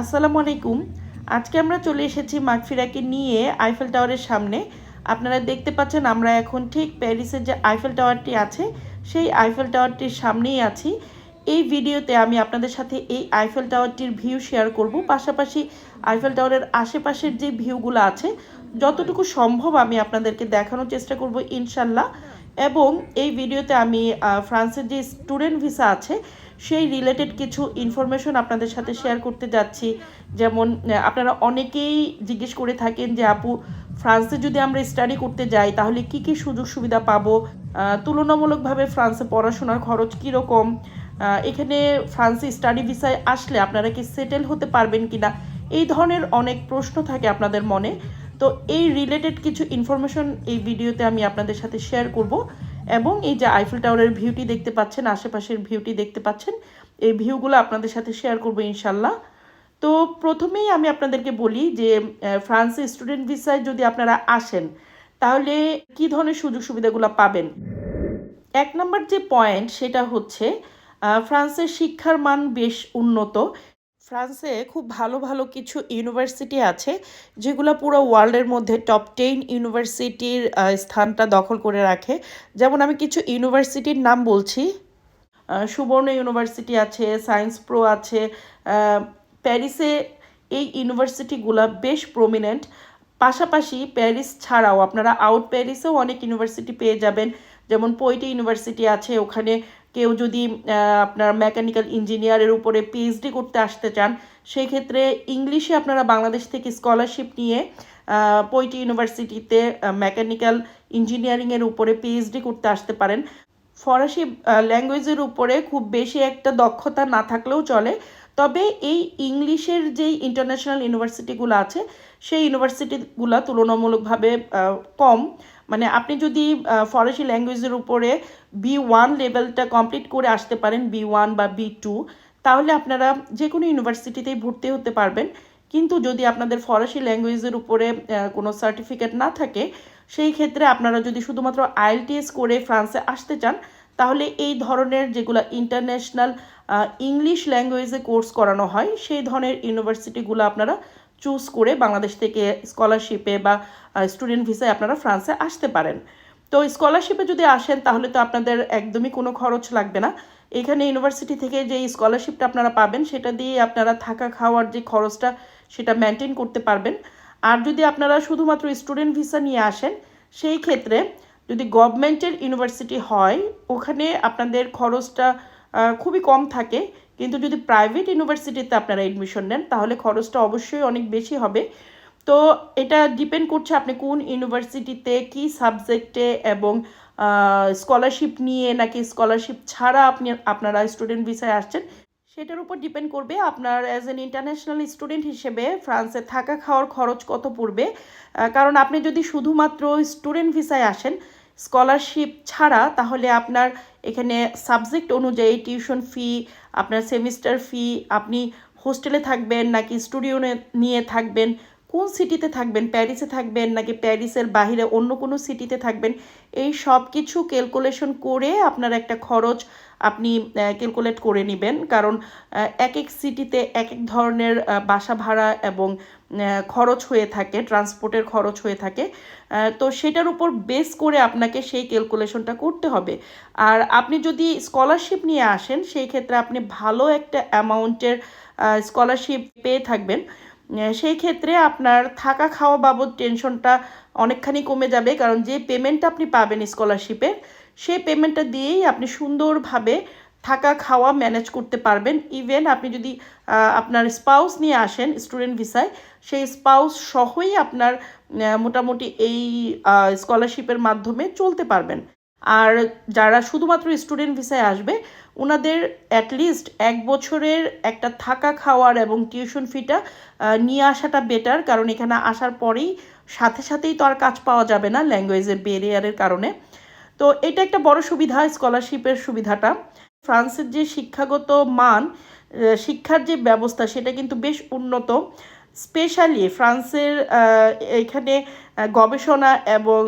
আসসালামু আলাইকুম। আজকে আমরা চলে এসেছি মাগফিরাকে নিয়ে আইফেল টাওয়ারের সামনে। আপনারা দেখতে পাচ্ছেন আমরা এখন ঠিক প্যারিসের যে আইফেল টাওয়ারটি আছে, সেই আইফেল টাওয়ারটির সামনেই আছি। এই ভিডিওতে আমি আপনাদের সাথে এই আইফেল টাওয়ারটির ভিউ শেয়ার করব। পাশাপাশি আইফেল টাওয়ারের আশেপাশের যে ভিউগুলো আছে, যতটুকু সম্ভব আমি আপনাদেরকে দেখানোর চেষ্টা করব ইনশাল্লাহ। এবং এই ভিডিওতে আমি ফ্রান্সের যে স্টুডেন্ট ভিসা আছে সেই রিলেটেড কিছু ইনফরমেশন আপনাদের সাথে শেয়ার করতে যাচ্ছি। যেমন আপনারা অনেকেই জিজ্ঞেস করে থাকেন যে, আপু, ফ্রান্সে যদি আমরা স্টাডি করতে যাই, তাহলে কি কি সুযোগ সুবিধা পাবো? তুলনামূলকভাবে ফ্রান্সে পড়াশোনার খরচ কীরকম? এখানে ফ্রান্সে স্টাডি ভিসায় আসলে আপনারা কি সেটেল হতে পারবেন কিনা? এই ধরনের অনেক প্রশ্ন থাকে আপনাদের মনে। তো এই রিলেটেড কিছু ইনফরমেশন এই ভিডিওতে আমি আপনাদের সাথে শেয়ার করব। এবং এই যে আইফেল টাওয়ারের ভিউটি দেখতে পাচ্ছেন, আশেপাশের ভিউটি দেখতে পাচ্ছেন, এই ভিউগুলো আপনাদের সাথে শেয়ার করব ইনশাল্লাহ তো প্রথমেই আমি আপনাদেরকে বলি যে ফ্রান্সে স্টুডেন্ট ভিসায় যদি আপনারা আসেন, তাহলে কি ধরনের সুযোগ সুবিধাগুলো পাবেন? এক নম্বর যে পয়েন্ট সেটা হচ্ছে ফ্রান্সের শিক্ষার মান বেশ উন্নত। ফ্রান্সে খুব ভালো ভালো কিছু ইউনিভার্সিটি আছে যেগুলো পুরো ওয়ার্ল্ডের মধ্যে টপ টেন ইউনিভার্সিটির স্থানটা দখল করে রাখে। যেমন আমি কিছু ইউনিভার্সিটির নাম বলছি। সুবর্ণ ইউনিভার্সিটি আছে, সায়েন্স প্রো আছে প্যারিসে এই ইউনিভার্সিটিগুলো বেশ প্রমিনেন্ট পাশাপাশি প্যারিস ছাড়াও আপনারা আউট প্যারিসেও অনেক ইউনিভার্সিটি পেয়ে যাবেন। যেমন পৈটি ইউনিভার্সিটি আছে, ওখানে কেউ যদি আপনার মেকানিক্যাল ইঞ্জিনিয়ারের উপরে পিএইচডি করতে আসতে চান সেই ক্ষেত্রে ইংলিশে আপনারা বাংলাদেশ থেকে স্কলারশিপ নিয়ে পৈটি ইউনিভার্সিটিতে মেকানিক্যাল ইঞ্জিনিয়ারিংয়ের উপরে পিএইচডি করতে আসতে পারেন। ফরাসি ল্যাঙ্গুয়েজের উপরে খুব বেশি একটা দক্ষতা না থাকলেও চলে। তবে এই ইংলিশের যেই ইন্টারন্যাশনাল ইউনিভার্সিটিগুলো আছে, সেই ইউনিভার্সিটিগুলো তুলনামূলকভাবে কম। মানে আপনি যদি ফরাসি ল্যাঙ্গুয়েজের উপরে বি ওয়ান লেভেলটা কমপ্লিট করে আসতে পারেন বি ওয়ান বা বি টু তাহলে আপনারা যে কোনো ইউনিভার্সিটিতেই ভর্তি হতে পারবেন। কিন্তু যদি আপনাদের ফরাসি ল্যাঙ্গুয়েজের উপরে কোনো সার্টিফিকেট না থাকে, সেই ক্ষেত্রে আপনারা যদি শুধুমাত্র আইএলটিএস করে ফ্রান্সে আসতে চান, তাহলে এই ধরনের যেগুলো ইন্টারন্যাশনাল ইংলিশ ল্যাঙ্গুয়েজে কোর্স করানো হয়, সেই ধরনের ইউনিভার্সিটিগুলো আপনারা চুজ করে বাংলাদেশ থেকে স্কলারশিপে বা স্টুডেন্ট ভিসায় আপনারা ফ্রান্সে আসতে পারেন। তো স্কলারশিপে যদি আসেন, তাহলে তো আপনাদের একদমই কোনো খরচ লাগবে না। এখানে ইউনিভার্সিটি থেকে যে স্কলারশিপটা আপনারা পাবেন, সেটা দিয়ে আপনারা থাকা খাওয়ার যে খরচটা, সেটা মেনটেন করতে পারবেন। আর যদি আপনারা শুধুমাত্র স্টুডেন্ট ভিসা নিয়ে আসেন, সেই ক্ষেত্রে যদি গভর্নমেন্টের ইউনিভার্সিটি হয়, ওখানে আপনাদের খরচটা খুবই কম থাকে। কিন্তু যদি প্রাইভেট ইউনিভার্সিটিতে আপনারা এডমিশন নেন, তাহলে খরচটা অবশ্যই অনেক বেশি হবে। তো এটা ডিপেন্ড করছে আপনি কোন ইউনিভার্সিটিতে কি সাবজেক্টে এবং স্কলারশিপ নিয়ে নাকি স্কলারশিপ ছাড়া আপনি, আপনারা স্টুডেন্ট ভিসায় আসছেন, সেটার উপর ডিপেন্ড করবে। আপনার অ্যাজ এন ইন্টারন্যাশনাল স্টুডেন্ট হিসেবে ফ্রান্সে থাকা খাওয়ার খরচ কত পড়বে? কারণ আপনি যদি শুধুমাত্র স্টুডেন্ট ভিসায় আসেন স্কলারশিপ ছাড়া, তাহলে আপনার এখানে সাবজেক্ট অনুযায়ী টিউশন ফি আপনার সেমিস্টার ফি আপনি হোস্টেলে থাকবেন নাকি স্টুডিও নিয়ে থাকবেন, কোন সিটিতে থাকবেন প্যারিসে থাকবেন নাকি প্যারিসের বাইরে অন্য কোনো সিটিতে থাকবেন, এই সব কিছু ক্যালকুলেশন করে আপনার একটা খরচ আপনি ক্যালকুলেট করে নেবেন। কারণ এক এক সিটিতে এক এক ধরনের বাসা ভাড়া এবং খরচ হয়ে থাকে ট্রান্সপোর্টের খরচ হয়ে থাকে। তো সেটার উপর বেস করে আপনাকে সেই ক্যালকুলেশনটা করতে হবে। আর আপনি যদি স্কলারশিপ নিয়ে আসেন, সেই ক্ষেত্রে আপনি ভালো একটা অ্যামাউন্টের স্কলারশিপ পেয়ে থাকবেন। সেই ক্ষেত্রে আপনার থাকা খাওয়া বাবদ টেনশনটা অনেকখানি কমে যাবে। কারণ যে পেমেন্টটা আপনি পাবেন স্কলারশিপের সেই পেমেন্টটা দিয়েই আপনি সুন্দরভাবে থাকা, খাওয়া ম্যানেজ করতে পারবেন। ইভেন আপনি যদি আপনার স্পাউস নিয়ে আসেন স্টুডেন্ট ভিসায় সেই স্পাউস সহই আপনার মোটামুটি এই স্কলারশিপের মাধ্যমে চলতে পারবেন। আর যারা শুধুমাত্র স্টুডেন্ট ভিসায় আসবে ওনাদের অ্যাটলিস্ট এক বছরের একটা থাকা, খাওয়ার এবং টিউশন ফিটা নিয়ে আসাটা বেটার কারণ এখানে আসার পরেই সাথে সাথেই তো আর কাজ পাওয়া যাবে না ল্যাঙ্গুয়েজের ব্যারিয়ারের কারণে। তো এটা একটা বড় সুবিধা স্কলারশিপের সুবিধাটা। ফ্রান্সের যে শিক্ষাগত মান শিক্ষার যে ব্যবস্থা, সেটা কিন্তু বেশ উন্নত। স্পেশালি ফ্রান্সের এখানে গবেষণা এবং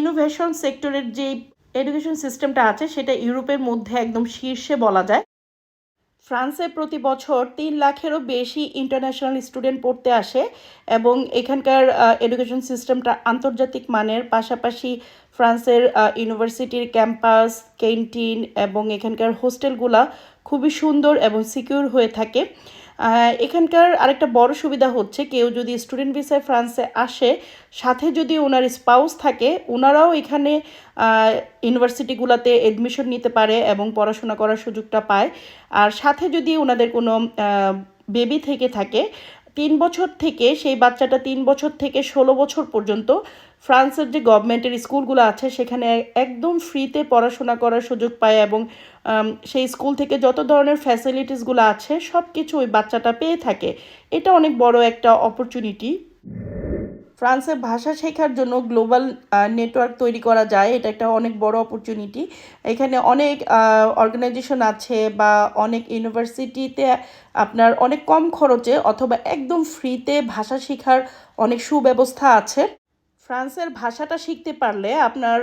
ইনোভেশন সেক্টরের যে এডুকেশন সিস্টেমটা আছে, সেটা ইউরোপের মধ্যে একদম শীর্ষে বলা যায়। ফ্রান্সে প্রতি বছর তিন লাখেরও বেশি ইন্টারন্যাশনাল স্টুডেন্ট পড়তে আসে এবং এখানকার এডুকেশন সিস্টেমটা আন্তর্জাতিক মানের, পাশাপাশি ফ্রান্সের ইউনিভার্সিটির ক্যাম্পাস ক্যান্টিন এবং এখানকার হোস্টেলগুলা খুবই সুন্দর এবং সিকিউর হয়ে থাকে। এখানকার আরেকটা বড় সুবিধা হচ্ছে কেউ যদি স্টুডেন্ট ভিসায় ফ্রান্সে আসে, সাথে যদি ওনার স্পাউস থাকে, ওনারাও এখানে ইউনিভার্সিটিগুলোতে এডমিশন নিতে পারে এবং পড়াশোনা করার সুযোগটা পায়। আর সাথে যদি ওনাদের কোনো বেবি থেকে থাকে তিন বছর থেকে, সেই বাচ্চাটা তিন বছর থেকে ষোলো বছর পর্যন্ত ফ্রান্সের যে গভর্নমেন্টের স্কুলগুলো আছে, সেখানে একদম ফ্রিতে পড়াশোনা করার সুযোগ পায় এবং সেই স্কুল থেকে যত ধরনের ফ্যাসিলিটিসগুলো আছে সব কিছু ওই বাচ্চাটা পেয়ে থাকে। এটা অনেক বড় একটা অপরচুনিটি ফ্রান্সে ভাষা শেখার জন্য গ্লোবাল নেটওয়ার্ক তৈরি করা যায়। এটা একটা অনেক বড় অপরচুনিটি এখানে অনেক অর্গানাইজেশন আছে বা অনেক ইউনিভার্সিটিতে আপনার অনেক কম খরচে অথবা একদম ফ্রিতে ভাষা শেখার অনেক সুব্যবস্থা আছে। ফ্রান্সের ভাষাটা শিখতে পারলে আপনার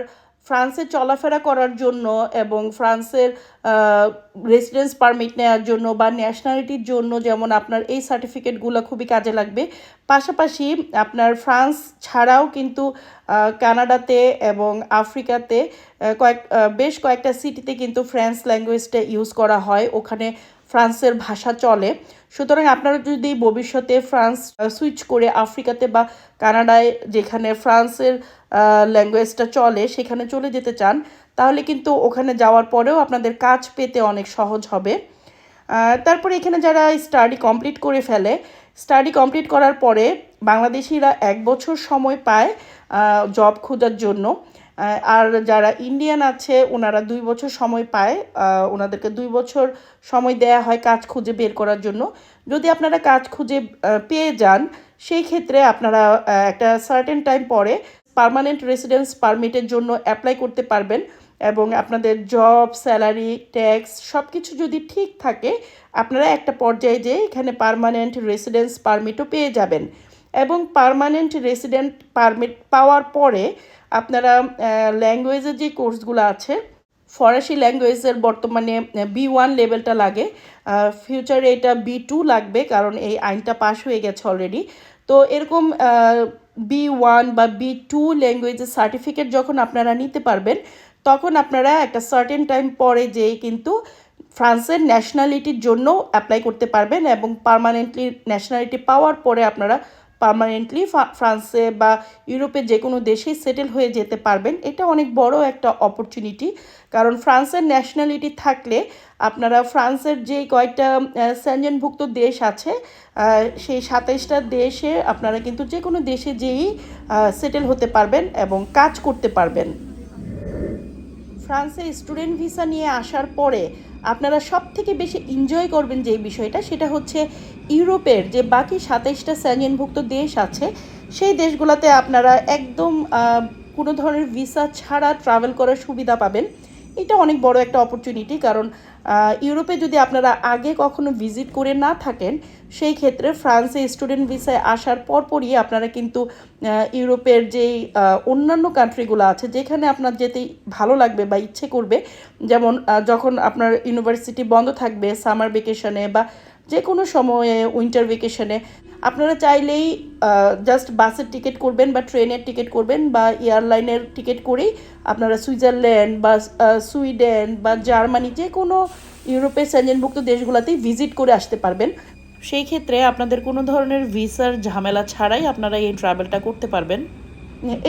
ফ্রান্সে চলাফেরা করার জন্য এবং ফ্রান্সের রেসিডেন্স পারমিট নেওয়ার জন্য বা ন্যাশনালিটির জন্য যেমন আপনার এই সার্টিফিকেটগুলো খুবই কাজে লাগবে। পাশাপাশি আপনার ফ্রান্স ছাড়াও কিন্তু কানাডাতে এবং আফ্রিকাতে কয়েক বেশ কয়েকটা সিটিতে কিন্তু ফ্রান্স ল্যাঙ্গুয়েজটা ইউজ করা হয়। ওখানে ফ্রান্সের ভাষা চলে। সুতরাং আপনারা যদি ভবিষ্যতে ফ্রান্স সুইচ করে আফ্রিকাতে বা কানাডায় যেখানে ফ্রান্সের ল্যাঙ্গুয়েজটা চলে, সেখানে চলে যেতে চান, তাহলে কিন্তু ওখানে যাওয়ার পরেও আপনাদের কাজ পেতে অনেক সহজ হবে। তারপরে এখানে যারা স্টাডি কমপ্লিট করে ফেলে স্টাডি কমপ্লিট করার পরে বাংলাদেশিরা এক বছর সময় পায় জব খোঁজার জন্য। আর যারা ইন্ডিয়ান আছে, ওনারা দুই বছর সময় পায়। ওনাদেরকে দুই বছর সময় দেয়া হয় কাজ খুঁজে বের করার জন্য। যদি আপনারা কাজ খুঁজে পেয়ে যান, সেই ক্ষেত্রে আপনারা একটা সার্টেন টাইম পরে পারমানেন্ট রেসিডেন্স পারমিটের জন্য অ্যাপ্লাই করতে পারবেন এবং আপনাদের জব স্যালারি ট্যাক্স সব কিছু যদি ঠিক থাকে, আপনারা একটা পর্যায়ে যেয়ে এখানে পার্মানেন্ট রেসিডেন্স পারমিটও পেয়ে যাবেন। এবং পার্মানেন্ট রেসিডেন্ট পারমিট পাওয়ার পরে আপনারা ল্যাঙ্গুয়েজের যে কোর্সগুলো আছে, ফরাসি ল্যাঙ্গুয়েজের বর্তমানে বি ওয়ান লেভেলটা লাগে ফিউচারে এটা বি টু লাগবে, কারণ এই আইনটা পাস হয়ে গেছে অলরেডি তো এরকম বি ওয়ান বা বি টু ল্যাঙ্গুয়েজের সার্টিফিকেট যখন আপনারা নিতে পারবেন, তখন আপনারা একটা সার্টেন টাইম পরে যেয়ে কিন্তু ফ্রান্সের ন্যাশনালিটির জন্য অ্যাপ্লাই করতে পারবেন এবং পার্মানেন্টলি ন্যাশনালিটি পাওয়ার পরে আপনারা পার্মানেন্টলি ফ্রান্সে বা ইউরোপের যে কোনো দেশেই সেটেল হয়ে যেতে পারবেন, এটা অনেক বড় একটা অপরচুনিটি কারণ ফ্রান্সের ন্যাশনালিটি থাকলে আপনারা ফ্রান্সের যে কয়েকটা স্যানজনভুক্ত দেশ আছে সেই সাতাইশটা দেশে আপনারা কিন্তু যে কোনো দেশে যেয়েই সেটেল হতে পারবেন এবং কাজ করতে পারবেন। ফ্রান্সে স্টুডেন্ট ভিসা নিয়ে আসার পরে আপনারা সব থেকে বেশি এনজয় করবেন যে বিষয়টা, সেটা হচ্ছে ইউরোপের যে বাকি সাতাইশটা স্যানিয়নভুক্ত দেশ আছে, সেই দেশগুলোতে আপনারা একদম কোনো ধরনের ভিসা ছাড়া ট্রাভেল করার সুবিধা পাবেন। এটা অনেক বড় একটা অপরচুনিটি কারণ ইউরোপে যদি আপনারা আগে কখনো ভিজিট করে না থাকেন, সেই ক্ষেত্রে ফ্রান্সে স্টুডেন্ট ভিসায় আসার পরপরই আপনারা কিন্তু ইউরোপের যেই অন্যান্য কান্ট্রিগুলো আছে, যেখানে আপনার যেতে ভালো লাগবে বা ইচ্ছে করবে, যেমন যখন আপনার ইউনিভার্সিটি বন্ধ থাকবে, সামার ভেকেশনে বা যে কোনো সময়ে উইন্টার ভেকেশনে আপনারা চাইলেই জাস্ট বাসের টিকিট করবেন বা ট্রেনের টিকিট করবেন বা এয়ারলাইনের টিকিট করেই আপনারা সুইজারল্যান্ড বা সুইডেন বা জার্মানি যে কোনো ইউরোপের স্যাঞ্জনভুক্ত দেশগুলোতেই ভিজিট করে আসতে পারবেন। সেই ক্ষেত্রে আপনাদের কোনো ধরনের ভিসার ঝামেলা ছাড়াই আপনারা এই ট্রাভেলটা করতে পারবেন।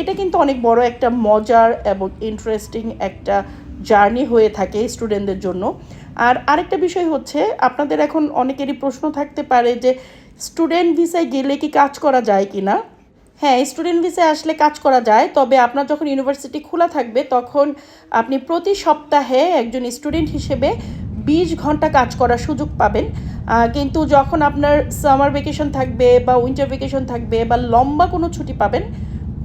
এটা কিন্তু অনেক বড় একটা মজার এবং ইন্টারেস্টিং একটা জার্নি হয়ে থাকে স্টুডেন্টদের জন্য। আর আরেকটা বিষয় হচ্ছে, আপনাদের এখন অনেকেরই প্রশ্ন থাকতে পারে যে স্টুডেন্ট ভিসায় গেলে কি কাজ করা যায় কি না হ্যাঁ স্টুডেন্ট ভিসায় আসলে কাজ করা যায়, তবে আপনার যখন ইউনিভার্সিটি খোলা থাকবে, তখন আপনি প্রতি সপ্তাহে একজন স্টুডেন্ট হিসেবে বিশ ঘণ্টা কাজ করার সুযোগ পাবেন। কিন্তু যখন আপনার সামার ভেকেশন থাকবে বা উইন্টার ভেকেশন থাকবে বা লম্বা কোনো ছুটি পাবেন,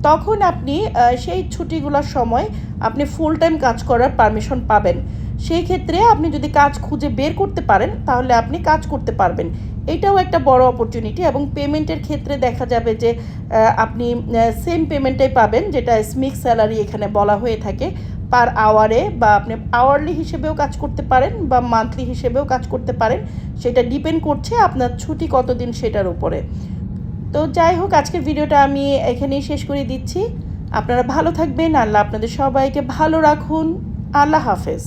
তখন আপনি সেই ছুটিগুলোর সময় আপনি ফুল টাইম কাজ করার পারমিশন পাবেন। সেই ক্ষেত্রে আপনি যদি কাজ খুঁজে বের করতে পারেন, তাহলে আপনি কাজ করতে পারবেন। এটাও একটা বড় অপরচুনিটি এবং পেমেন্টের ক্ষেত্রে দেখা যাবে যে আপনি সেম পেমেন্টটাই পাবেন, যেটা স্মিক স্যালারি এখানে বলা হয়ে থাকে। পার আওয়ারে বা আপনি আওয়ারলি হিসেবেও কাজ করতে পারেন বা মান্থলি হিসেবেও কাজ করতে পারেন। সেটা ডিপেন্ড করছে আপনার ছুটি কতদিন সেটার উপরে। তো যাই হোক, আজকের ভিডিওটা আমি এখানেই শেষ করে দিচ্ছি। আপনারা ভালো থাকবেন। আল্লাহ আপনাদের সবাইকে ভালো রাখুন। আল্লাহ হাফেজ।